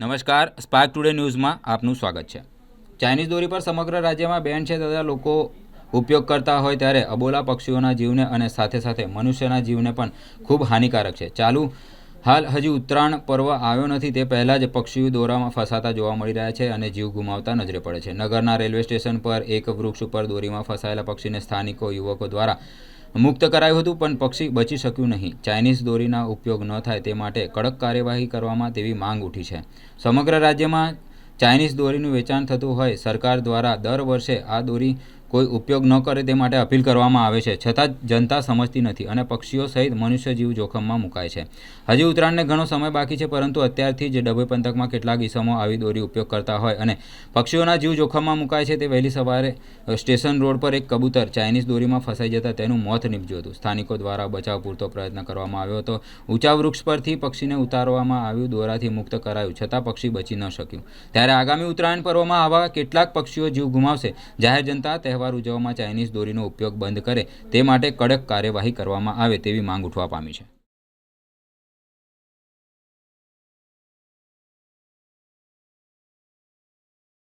નમસ્કાર spark today ન્યૂઝમાં આપનું સ્વાગત છે. ચાઇનીઝ દોરી પર સમગ્ર રાજ્યમાં બેન છે તથા લોકો ઉપયોગ કરતા હોય ત્યારે અબોલા પક્ષીઓના જીવને અને સાથે સાથે મનુષ્યના જીવને પણ ખૂબ હાનિકારક છે. ચાલુ હાલ હજી ઉત્તરાયણ પર્વ આવ્યો નથી, તે પહેલાં જ પક્ષીઓ દોરામાં ફસાતા જોવા મળી રહ્યા છે અને જીવ ગુમાવતા નજરે પડે છે. નગરના રેલવે સ્ટેશન પર એક વૃક્ષ ઉપર દોરીમાં ફસાયેલા પક્ષીને સ્થાનિકો, યુવકો દ્વારા મુક્ત કરાયું હતું, પણ પક્ષી બચી શક્યું નહીં. ચાઇનીઝ દોરીના ઉપયોગ ન થાય તે માટે કડક કાર્યવાહી કરવામાં તેવી માંગ ઉઠી છે. સમગ્ર રાજ્યમાં ચાઇનીઝ દોરીનું વેચાણ થતું હોય, સરકાર દ્વારા દર વર્ષે આ દોરી કોઈ ઉપયોગ ન કરે તે માટે અપીલ કરવામાં આવે છે. છતાં જનતા સમજતી નથી અને પક્ષીઓ સહિત મનુષ્ય જીવ જોખમમાં મુકાય છે. હજી ઉત્તરાયણને ઘણો સમય બાકી છે પરંતુ અત્યારથી જ ડભોઈ પંથકમાં કેટલાક ઈસમો આવી દોરી ઉપયોગ કરતા હોય અને પક્ષીઓના જીવ જોખમમાં મુકાય છે તે વહેલી સવારે સ્ટેશન રોડ પર એક કબૂતર ચાઇનીઝ દોરીમાં ફસાઈ જતા તેનું મોત નીપજ્યું હતું. સ્થાનિકો દ્વારા બચાવ પૂરતો પ્રયત્ન કરવામાં આવ્યો હતો. ઊંચા વૃક્ષ પરથી પક્ષીને ઉતારવામાં આવ્યું દોરાથી મુક્ત કરાયું છતાં પક્ષી બચી ન શક્યું. ત્યારે આગામી ઉત્તરાયણ પર્વમાં આવા કેટલાક પક્ષીઓ જીવ ગુમાવશે. જાહેર જનતા તહેવાર ઉજવવામાં ચાઇનીઝ દોરીનો ઉપયોગ બંધ કરે તે માટે કડક કાર્યવાહી કરવામાં આવે તેવી માંગ ઉઠવા પામી છે.